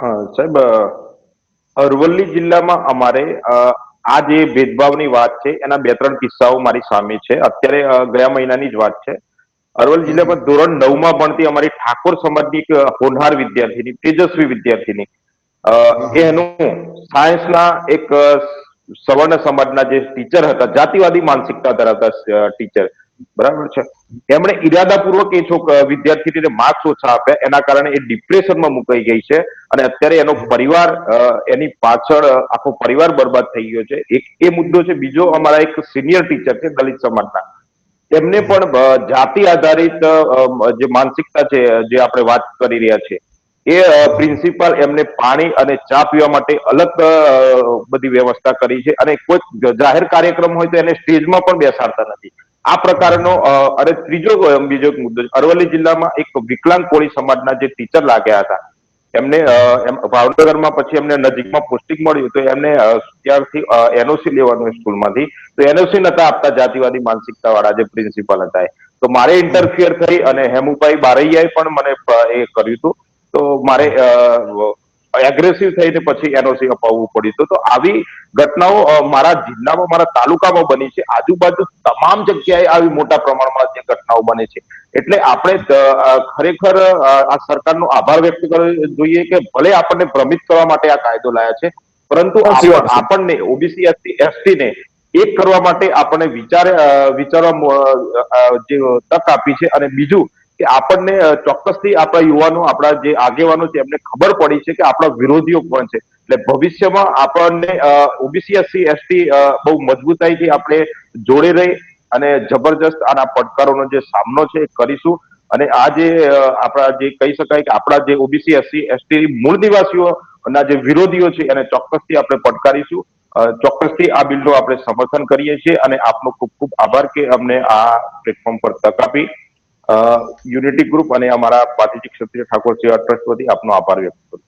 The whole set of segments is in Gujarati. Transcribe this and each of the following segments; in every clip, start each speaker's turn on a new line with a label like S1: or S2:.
S1: સાહેબ અરવલ્લી જિલ્લામાં અમારે આ જે ભેદભાવની વાત છે, એના બે ત્રણ કિસ્સાઓ મારી સામે છે. અત્યારે ગયા મહિનાની જ વાત છે. અરવલ્લી જિલ્લામાં ધોરણ નવમાં ભણતી અમારી ઠાકોર સમાજની એક હોનહાર વિદ્યાર્થીની, તેજસ્વી વિદ્યાર્થીની. એનું સાયન્સના એક સવર્ણ સમાજના જે ટીચર હતા, જાતિવાદી માનસિકતા ધરાવતા ટીચર. બરાબર છે? એમણે ઈરાદાપૂર્વક એ છોક વિદ્યાર્થીને માર્ક્સ ઓછા આપ્યા. એના કારણે એ ડિપ્રેશનમાં મુકાઈ ગઈ છે અને અત્યારે એનો પરિવાર એની પાછળ આખો પરિવાર બરબાદ થઈ ગયો છે. એક એ મુદ્દો છે, બીજો અમારા એક સિનિયર ટીચર છે, દલિત સમાજના. એમને પણ જાતિ આધારિત જે માનસિકતા છે જે આપણે વાત કરી રહ્યા છે એ પ્રિન્સિપાલ એમને પાણી અને ચા પીવા માટે અલગ બધી વ્યવસ્થા કરી છે અને કોઈ જાહેર કાર્યક્રમ હોય તો એને સ્ટેજમાં પણ બેસાડતા નથી. આ પ્રકારનો અરે ત્રીજો બીજો મુદ્દો અરવલ્લી જિલ્લામાં એક વિકલાંગ કોળી સમાજના જે ટીચર લાગ્યા હતા, એમને ભાવનગરમાં પછી એમને નજીકમાં પોસ્ટિંગ મળ્યું તો એમને ત્યારથી એનઓસી લેવાનું સ્કૂલમાંથી. તો એનઓસી નતા આપતા જાતિવાદી માનસિકતા વાળા જે પ્રિન્સિપાલ હતા તો મારે ઇન્ટરફિયર થઈ અને હેમુભાઈ બારૈયાએ પણ મને એ કર્યું હતું. તો મારે એગ્રેસિવ થઈને પછી એનઓસી અપાવવું પડ્યું તો આવી ઘટનાઓ મારા જિલ્લામાં મારા તાલુકામાં બની છે. આજુબાજુ તમામ જગ્યાએ આવી મોટા પ્રમાણમાં જે ઘટનાઓ બને છે. એટલે આપણે ખરેખર આ સરકારનો આભાર વ્યક્ત કરવો જોઈએ કે ભલે આપણને ભ્રમિત કરવા માટે આ કાયદો લાયા છે પરંતુ. આપણને ઓબીસી એસટી એસટીને એક કરવા માટે આપણને વિચાર વિચારવા જે તક આપી છે. અને બીજું કે આપણને ચોક્કસથી આપણા યુવાનો, આપણા જે આગેવાનો છે, એમને ખબર પડી છે કે આપણા વિરોધીઓ કોણ છે. એટલે ભવિષ્યમાં આપણને ઓબીસી એસસી એસટી બહુ મજબૂતાઈથી આપણે જોડે રહી અને જબરજસ્ત આના પડકારોનો જે સામનો છે એ કરીશું. અને આ જે આપણા જે કહી શકાય કે આપણા જે ઓબીસી એસસી એસટી મૂળ નિવાસીઓ ના જે વિરોધીઓ છે, એને ચોક્કસથી આપણે પડકારીશું. ચોક્કસથી આ બિલનું આપણે સમર્થન કરીએ છીએ અને આપનો ખૂબ ખૂબ આભાર કે અમને આ પ્લેટફોર્મ પર તક આપી. યુનિટી ગ્રુપ અને અમારા પાટીજી ક્ષત્રિય ઠાકોર સેવા ટ્રસ્ટ વતી આપનો આભાર વ્યક્ત કરું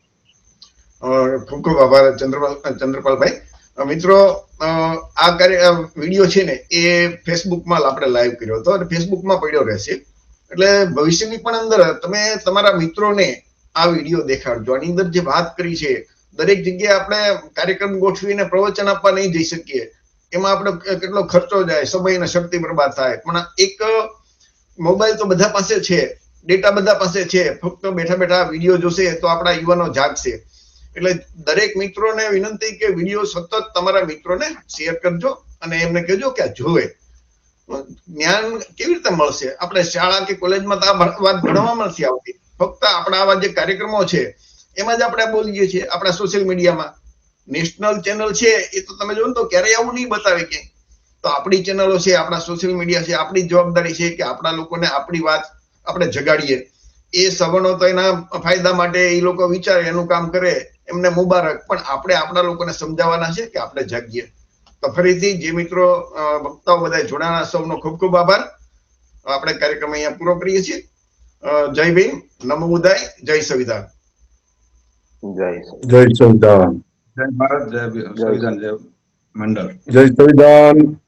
S2: ખૂબ ખૂબ આભાર, ચંદ્રપાલ ચંદ્રપાલભાઈ. મિત્રો આ કાર્ય વીડિયો છે ને, એ ફેસબુકમાં આપણે લાઈવ કર્યો હતો અને ફેસબુકમાં પડ્યો રહેશે. એટલે ભવિષ્યની પણ અંદર તમે તમારા મિત્રોને આ વીડિયો દેખાડજો. આની અંદર જે વાત કરી છે, દરેક જગ્યાએ આપણે કાર્યક્રમ ગોઠવીને પ્રવચન આપવા નહીં જઈ શકીએ. એમાં આપણે કેટલો ખર્ચો જાય સમય અને શક્તિ બરબાદ થાય. પણ એક મોબાઈલ તો બધા પાસે છે, ડેટા બધા પાસે છે, ફક્ત બેઠા બેઠા વીડિયો જોશે તો આપણા યુવાનો જાગશે. એટલે દરેક મિત્રોને વિનંતી કે વીડિયો સતત તમારા મિત્રોને શેર કરજો અને એમને કહેજો કે જોવે જ્ઞાન કેવી રીતે મળશે? આપણે શાળા કે કોલેજમાં તો આ વાત ભણવામાં નથી આવતી. ફક્ત આપણા આવા જે કાર્યક્રમો છે, એમાં જ આપણે બોલીએ છીએ. આપણા સોશિયલ મીડિયામાં નેશનલ ચેનલ છે, એ તો તમે જોવો તો ક્યારેય આવું નહીં બતાવે કે તો આપણી ચેનલો છે આપણા સોશિયલ મીડિયા છે આપણી જવાબદારી છે કે આપણા લોકોને આપણી વાત આપણે જગાડીએ. એ સવર્ણો તો એના ફાયદા માટે એ લોકો વિચારે એનું કામ કરે એમને મુબારક. પણ આપણે આપણા લોકોને સમજાવવાના છે કે આપણે જાગીએ. તો ફરીથી જે મિત્રો વક્તાઓ બધા જોડાણા સૌનો ખૂબ ખૂબ આભાર. આપણે કાર્યક્રમ અહીંયા પૂરો કરીએ છીએ. જય ભીમ નમો ઉદય જય સંવિધાન.
S1: જય
S3: જય સંવિધાન.
S4: જય ભારત જય સંવિધાન જય મંડળ.
S3: જય સંવિધાન.